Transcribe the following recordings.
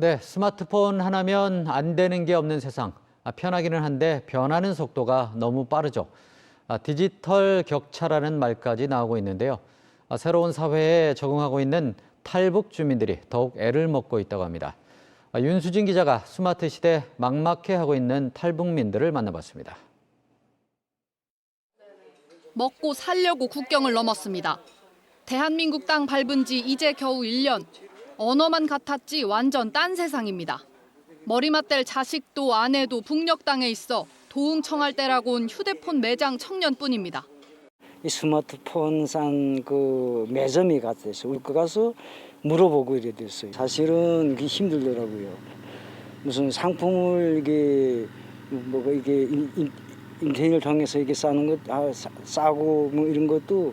네, 스마트폰 하나면 안 되는 게 없는 세상. 아, 편하기는 한데 변하는 속도가 너무 빠르죠. 아, 디지털 격차라는 말까지 나오고 있는데요. 아, 새로운 사회에 적응하고 있는 탈북 주민들이 더욱 애를 먹고 있다고 합니다. 아, 윤수진 기자가 스마트 시대 막막해 하고 있는 탈북민들을 만나봤습니다. 먹고 살려고 국경을 넘었습니다. 대한민국 땅 밟은 지 이제 겨우 1년. 언어만 같았지 완전 딴 세상입니다. 머리 맞댈 자식도 아내도 북녘 땅에 있어 도움 청할 때라고 온 휴대폰 매장 청년뿐입니다. 이 스마트폰 산 그 매점이 같아서 우리 거 가서 물어보고 이래 됐어요. 사실은 그게 힘들더라고요. 무슨 상품을 이게 뭐 이게 인터넷을 통해서 이게 싸는 것 아, 싸- 싸고 뭐 이런 것도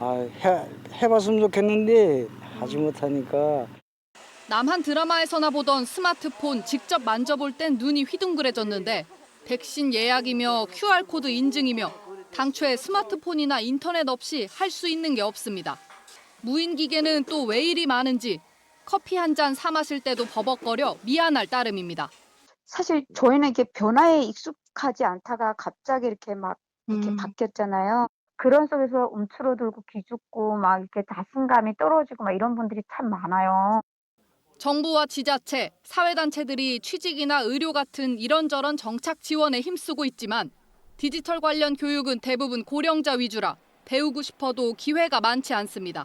아, 해 해봤으면 좋겠는데 하지 못하니까 남한 드라마에서나 보던 스마트폰 직접 만져볼 땐 눈이 휘둥그레졌는데 백신 예약이며 QR코드 인증이며 당초에 스마트폰이나 인터넷 없이 할 수 있는 게 없습니다. 무인 기계는 또 왜 이리 많은지 커피 한 잔 사 마실 때도 버벅거려 미안할 따름입니다. 사실 저희는 이게 변화에 익숙하지 않다가 갑자기 이렇게 막 이렇게 바뀌었잖아요. 그런 속에서 움츠러들고 기죽고 막 이렇게 자신감이 떨어지고 막 이런 분들이 참 많아요. 정부와 지자체, 사회단체들이 취직이나 의료 같은 이런저런 정착 지원에 힘쓰고 있지만 디지털 관련 교육은 대부분 고령자 위주라 배우고 싶어도 기회가 많지 않습니다.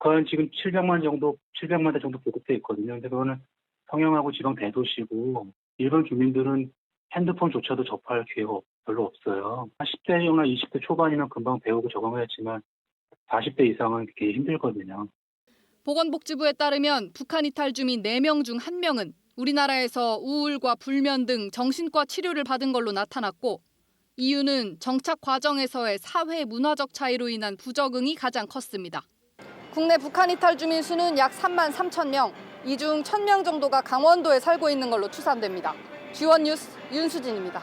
거의 지금 700만 정도, 700만 대 정도 보급돼 있거든요. 근데 그거는 성형하고 지방 대도시고 일반 주민들은 핸드폰조차도 접할 기회가 별로 없어요. 10대나 20대 초반이면 금방 배우고 적응을 했지만 40대 이상은 그게 힘들거든요. 보건복지부에 따르면 북한 이탈 주민 4명 중 1명은 우리나라에서 우울과 불면 등 정신과 치료를 받은 걸로 나타났고 이유는 정착 과정에서의 사회 문화적 차이로 인한 부적응이 가장 컸습니다. 국내 북한 이탈 주민 수는 약 3만 3천 명, 이 중 1천 명 정도가 강원도에 살고 있는 걸로 추산됩니다. G1 뉴스 윤수진입니다.